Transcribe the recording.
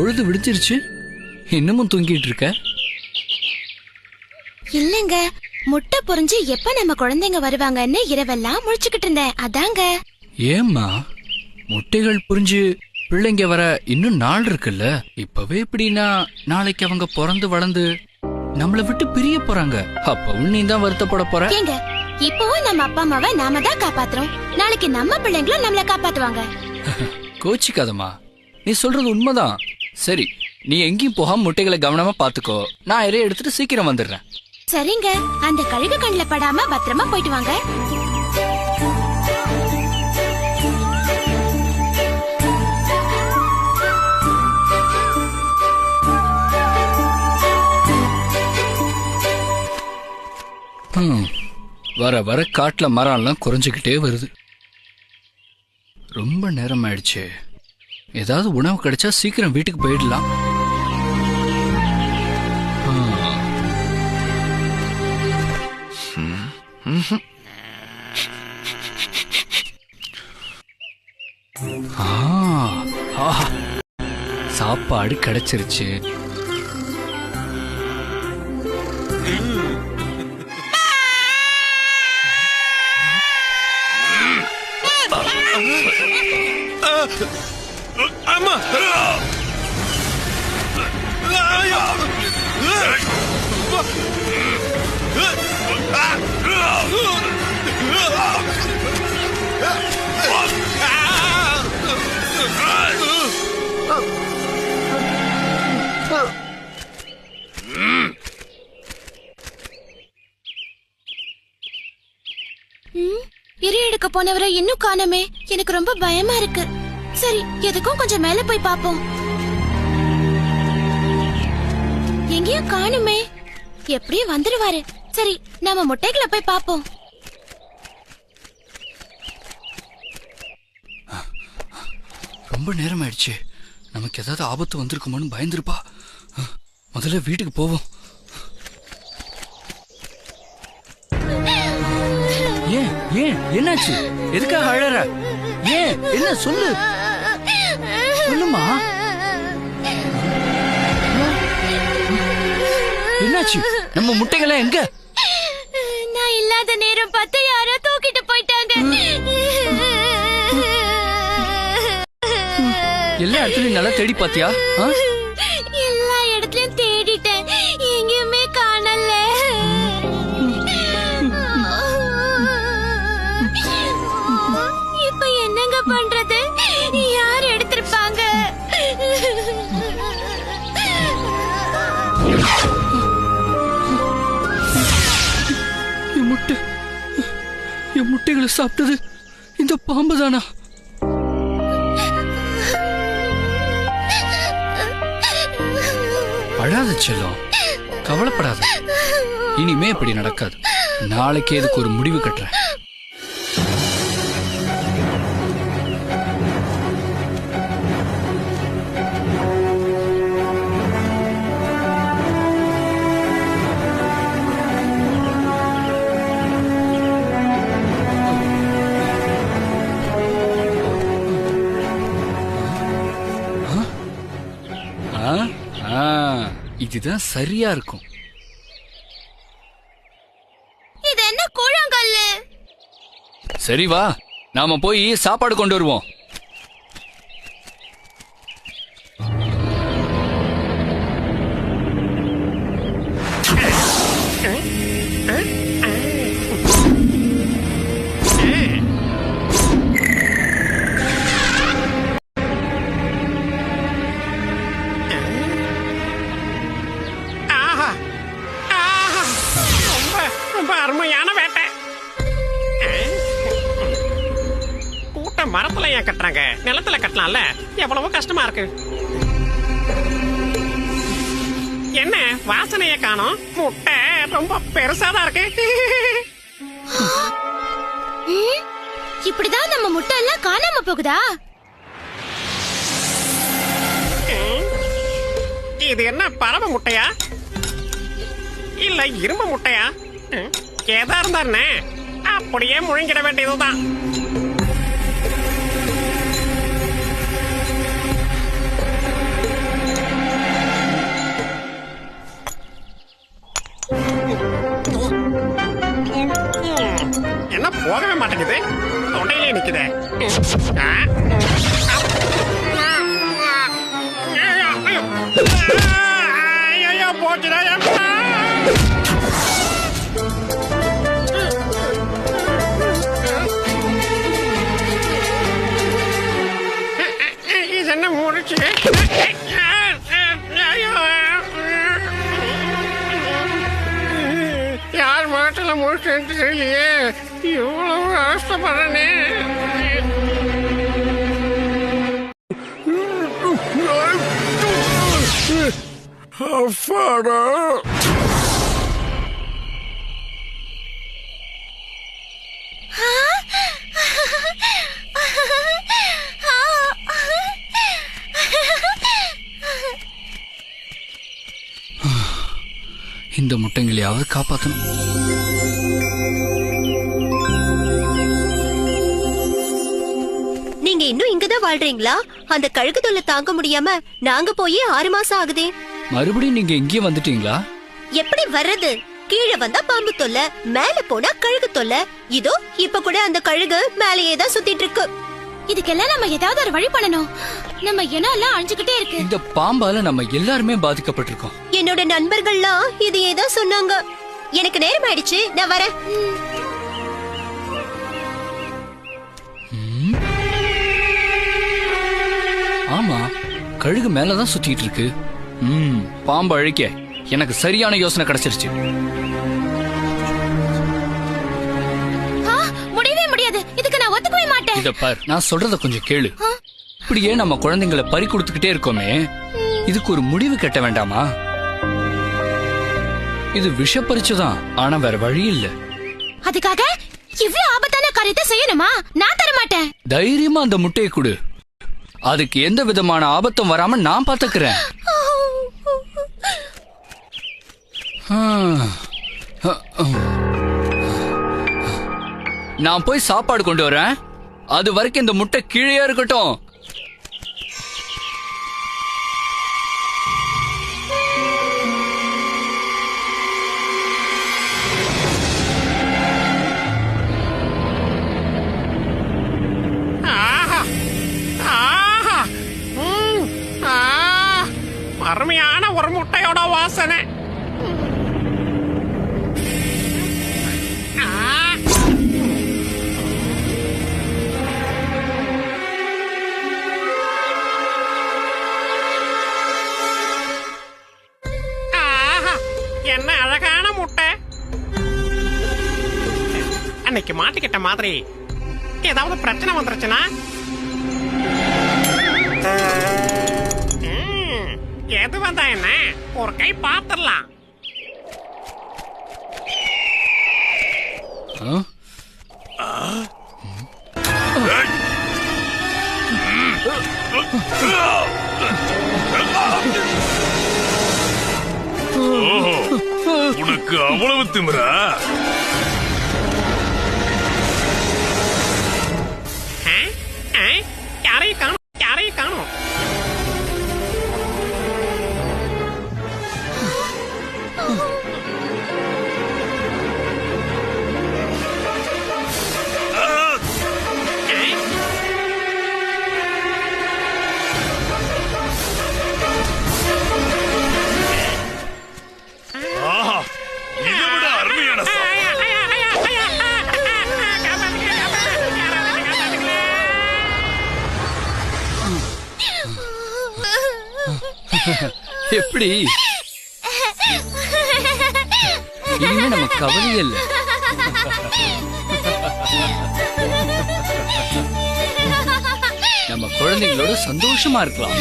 பொழுது விடிஞ்சிருச்சு. இன்னமும் தூங்கிட்டு இருக்க? இல்லங்க. முட்டை பொரிஞ்சு எப்ப நம்ம குழந்தைங்க வருவாங்கன்னு இரவெல்லாம் முழிச்சுக்கிட்டு இருந்தேன். அதாங்க. ஏம்மா? முட்டைகள் புரிஞ்சு பிள்ளைங்க வர இன்னும் நாள் இருக்குல்ல? இப்பவே இப்படின்னா நாளைக்கு அவங்க பிறந்து வளர்ந்து நம்மள விட்டு பிரிய போறாங்க. அப்பவும் நீ தான் வருத்தப்பட போற? ஏங்க இப்பவும் நம்ம அப்பா அம்மாவை நாம தான் காப்பாத்துறோம். நாளைக்கு நம்ம பிள்ளைங்களும் நம்மள காப்பாத்துவாங்க. கோச்சிக்காதம்மா. நீ சொல்றது உண்மைதான். சரி நீ எங்கேயும் போகாம முட்டைகளை கவனமா பாத்துக்கோ நான் இறைய எடுத்துட்டு சீக்கிரம் வந்துடுறேன். சரிங்க. அந்த கழுகு கண்ணுல படாம பத்திரமா போயிட்டு வாங்க. வர வர காட்டுல மரம்லாம் குறைஞ்சுக்கிட்டே வருது. ரொம்ப நேரம் ஆயிடுச்சு ஏதாவது உணவு கிடைச்சா சீக்கிரம் வீட்டுக்கு போயிடலாம். சாப்பாடு கிடைச்சிருச்சு. அம்மா ஐயோ! ம், எடுக்க போனவரை இன்னும் காணமே எனக்கு ரொம்ப பயமா இருக்கு சரி எதுக்கும் கொஞ்சம் மேல போய் பாப்போம். எங்கேயும் காணுமே. எப்படியும் வந்துருவாரு சரி நாம முட்டைகளை போய் பாப்போம். ரொம்ப நேரம் ஆயிடுச்சு நமக்கு ஏதாவது ஆபத்து வந்திருக்குமோன்னு பயந்துருப்பா. முதல்ல வீட்டுக்கு போவோம். ஏன் ஏன் என்னாச்சு? எதுக்காக அழற? ஏன்? என்ன சொல்லு. சொல்லுமா. என்னாச்சு? நம்ம முட்டைகளை எங்க? நான் இல்லாத நேரம் பார்த்து யாரோ தூக்கிட்டு போயிட்டாங்க. எல்லா இடத்துலயும் நல்லா தேடி பாத்தியா என் முட்டை. என் முட்டைகளை சாப்பிட்டது இந்த பாம்பு தானா அழாத செல்லம். கவலைப்படாத. இனிமே இப்படி நடக்காது. நாளைக்கு இதுக்கு ஒரு முடிவு கட்டுறேன் இதுதான் சரியா இருக்கும். இது என்ன கூழாங்கல்லு? சரி வா நாம போய் சாப்பாடு கொண்டு வருவோம். ரொம்ப அருமையான வேட்டை. கூட்ட மரத்துல ஏன் கட்டுறாங்க? நிலத்துல கட்டலாம்ல? எவ்வளவோ கஷ்டமா இருக்கு. என்ன வாசனைய காணோம்? முட்டை ரொம்ப பெருசாதான் இருக்கு. ம், இப்படிதான் நம்ம முட்டை எல்லாம் காணாம போகுதா? இது என்ன பறவை முட்டையா? இல்ல இரும்பு முட்டையா? எதா இருந்தா அப்படியே முழங்கிட வேண்டியதுதான். என்ன போகவே மாட்டேங்குது? தொண்டையிலே நிக்குது. ஐயோ. போச்சுடா அம்மா. முடிச்சு யார் மாட்டில் முடிச்சுன்னு தெரியலையே இவ்வளவு அவஸ்தப்படுறனே அப்பாடா முட்டைங்களையாவது காப்பாத்தணும். நீங்க இன்னும் இங்கதான் வாழ்றீங்களா? அந்த கழுகு தொல்லை தாங்க முடியாம நாங்க போய் ஆறு மாசம் ஆகுதே. மறுபடியும் நீங்க இங்கேயே வந்துட்டீங்களா? எப்படி வர்றது? கீழே வந்தா பாம்பு தொல்லை மேல போனா கழுகு தொல்லை. இதோ இப்ப கூட அந்த கழுகு மேலேயே தான் சுத்திட்டு இருக்கு. இதுக்கெல்லாம் நம்ம ஏதாவது ஒரு வழி பண்ணணும். நம்ம இனம் எல்லாம் அழிஞ்சுக்கிட்டே இருக்கு. இந்த பாம்பால நம்ம எல்லாருமே பாதிக்கப்பட்டிருக்கோம். என்னோட நண்பர்கள்லாம் இதையே தான் சொன்னாங்க. எனக்கு நேரம் ஆயிடுச்சு. நான் வரேன். ஆமா கழுகு மேலதான் சுத்திட்டு இருக்கு. ம் பாம்பு அழிக்க எனக்கு சரியான யோசனை கிடைச்சிருச்சு. முடியவே முடியாது. இதுக்கு நான் ஒத்துக்கவே மாட்டேன். இத பார் நான் சொல்றத கொஞ்சம் கேளு. இப்படியே நம்ம குழந்தைங்களை பறி கொடுத்துக்கிட்டே இருக்கோமே. இதுக்கு ஒரு முடிவு கட்ட வேண்டாமா? இது விஷப்பரிச்சுதான். ஆனா வேற வழி இல்ல. அதுக்காக இவ்ளோ ஆபத்தான காரியத்தை செய்யணுமா? நான் தர மாட்டேன் தைரியமா அந்த முட்டையை கொடு. அதுக்கு எந்த விதமான ஆபத்தும் வராம நான் பாத்துக்கிறேன். நான் போய் சாப்பாடு கொண்டு வரேன். அது வரைக்கும் இந்த முட்டை கீழே இருக்கட்டும். அருமையான ஒரு முட்டையோட வாசனை. என்ன அழகான முட்டை. அன்னைக்கு மாட்டிக்கிட்ட மாதிரி ஏதாவது பிரச்சனை வந்துருச்சுன்னா? எது வந்தா என்ன ஒரு கை? ஓஹோ உனக்கு அவ்வளவு திமிரா? எப்படி? இனிமே நம்ம கவலையே இல்லை. நம்ம குழந்தைங்களோட சந்தோஷமா இருக்கலாம்.